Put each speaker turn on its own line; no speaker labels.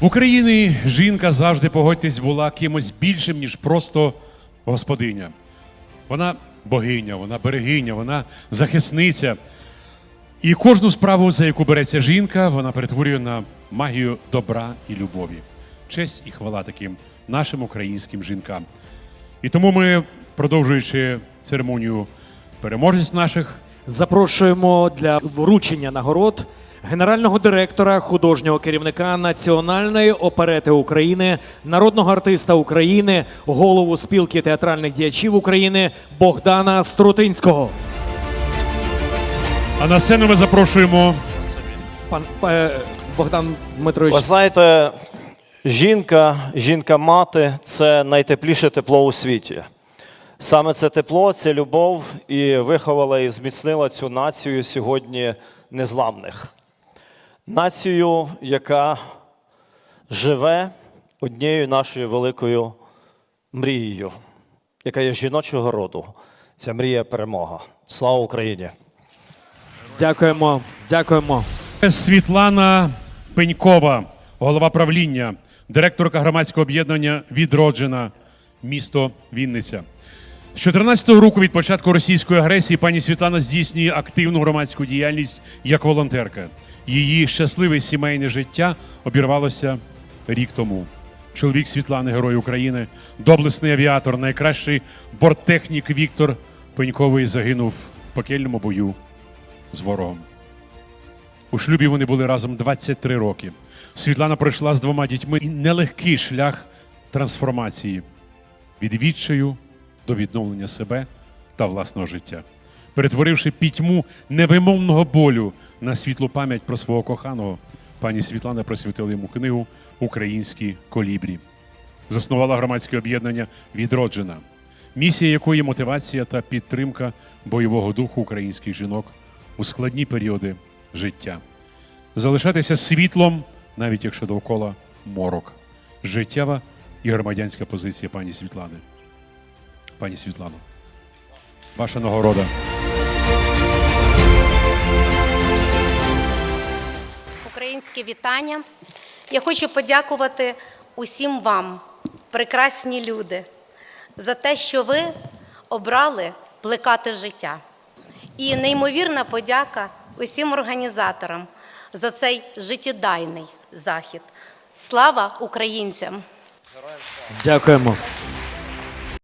В Україні жінка завжди погодьтесь була кимось більшим, ніж просто господиня. Вона богиня, вона берегиня, вона захисниця. І кожну справу, за яку береться жінка, вона перетворює на магію добра і любові. Честь і хвала таким нашим українським жінкам. І тому ми, продовжуючи церемонію переможець наших,
Запрошуємо для вручення нагород генерального директора, художнього керівника Національної оперети України, народного артиста України, голову спілки театральних діячів України Богдана Струтинського.
а на сцену ми запрошуємо
Пан е, Богдан Дмитрович.
Ви знаєте, жінка, жінка-мати це найтепліше тепло у світі. Саме це тепло, це любов і виховала і зміцнила цю націю сьогодні незламних. Націю, яка живе однією нашою великою мрією, яка є жіночого роду. Ця мрія перемога. Слава Україні!
Дякуємо, дякуємо.
Світлана Пенькова, голова правління, директорка громадського об'єднання Відроджена, місто Вінниця. З 2014 року від початку російської агресії пані Світлана здійснює активну громадську діяльність як волонтерка. Її щасливе сімейне життя обірвалося рік тому. Чоловік Світлани, Герой України, доблесний авіатор, найкращий борттехнік Віктор Пеньковий загинув в пекельному бою з ворогом. У шлюбі вони були разом 23 роки. Світлана пройшла з двома дітьми і нелегкий шлях трансформації від відчаю до відновлення себе та власного життя, перетворивши пітьму невимовного болю на світлу пам'ять про свого коханого, пані Світлана присвятила йому книгу Українські колібрі. Заснувала громадське об'єднання Відроджена, місія якої мотивація та підтримка бойового духу українських жінок у складні періоди життя. Залишатися світлом, навіть якщо довкола морок. Життєва і громадянська позиція пані Світлани. Пані Світлано, ваша нагорода.
Українське вітання. Я хочу подякувати усім вам, прекрасні люди, за те, що ви обрали плекати життя. І неймовірна подяка усім організаторам за цей життєдайний захід. Слава українцям!
Дякуємо.